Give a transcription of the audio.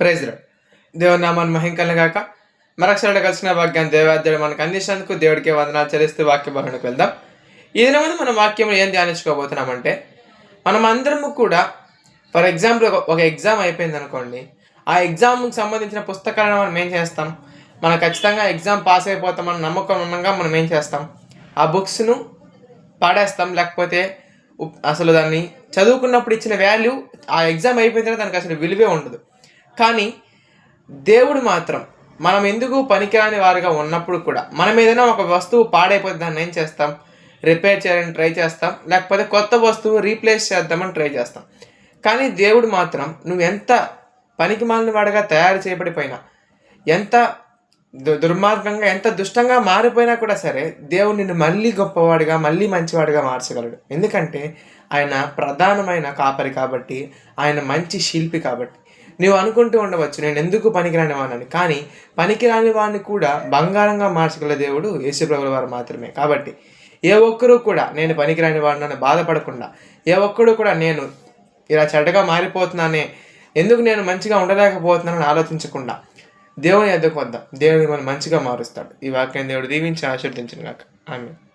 Praise lord దేవుని నామాన్ని మహింకలను గాక. మరొకసారి కలిసిన భాగ్యాన్ని దేవాదేవుడు మనకు అందించినందుకు దేవుడికి వందనాలు చెల్లిస్తూ వాక్య బహునికి వెళ్దాం. ఈ దినమంది మన వాక్యం ఏం ధ్యానించుకోబోతున్నామంటే మనం అందరము కూడా ఫర్ ఎగ్జాంపుల్ ఒక- ఎగ్జామ్ అయిపోయింది అనుకోండి. ఆ ఎగ్జామ్కి సంబంధించిన పుస్తకాలను మనం ఏం చేస్తాం? మనం ఖచ్చితంగా ఎగ్జామ్ పాస్ అయిపోతామని నమ్మకం ఉండగా మనం ఏం చేస్తాం? ఆ బుక్స్ను పాడేస్తాం. లేకపోతే అసలు దాన్ని చదువుకున్నప్పుడు ఇచ్చిన వాల్యూ ఆ ఎగ్జామ్ అయిపోయిన తర్వాత దానికి అసలు విలువే ఉండదు. కానీ దేవుడు మాత్రం మనం ఎందుకు పనికిరాని వారిగా ఉన్నప్పుడు కూడా మనం ఏదైనా ఒక వస్తువు పాడైపోతే దాన్ని ఏం చేస్తాం? రిపేర్ చేయాలని ట్రై చేస్తాం. లేకపోతే కొత్త వస్తువు రీప్లేస్ చేద్దామని ట్రై చేస్తాం. కానీ దేవుడు మాత్రం నువ్వు ఎంత పనికి మాలిన వాడిగా తయారు చేయబడిపోయినా ఎంత దు- దుర్మార్గంగా ఎంత దుష్టంగా మారిపోయినా కూడా సరే దేవుడు నిన్ను మళ్ళీ గొప్పవాడిగా మళ్ళీ మంచివాడిగా మార్చగలడు. ఎందుకంటే ఆయన ప్రధానమైన కాపరి కాబట్టి ఆయన మంచి శిల్పి కాబట్టి. నువ్వు అనుకుంటూ ఉండవచ్చు నేను ఎందుకు పనికిరాని వాడిని కానీ పనికిరాని వాడిని కూడా బంగారంగా మార్చగల దేవుడు యేసుప్రభుల వారు మాత్రమే. కాబట్టి ఏ ఒక్కరూ కూడా నేను పనికిరాని వాడిని బాధపడకుండా ఏ ఒక్కడు కూడా నేను ఇలా చెడ్డగా మారిపోతున్నానే ఎందుకు నేను మంచిగా ఉండలేకపోతున్నానని ఆలోచించకుండా దేవుని ఎద్దకు వద్దాం. దేవుని మనం మంచిగా మారుస్తాడు. ఈ వాక్యం దేవుడు దీవించి ఆశీర్దించిన కాక ఆమె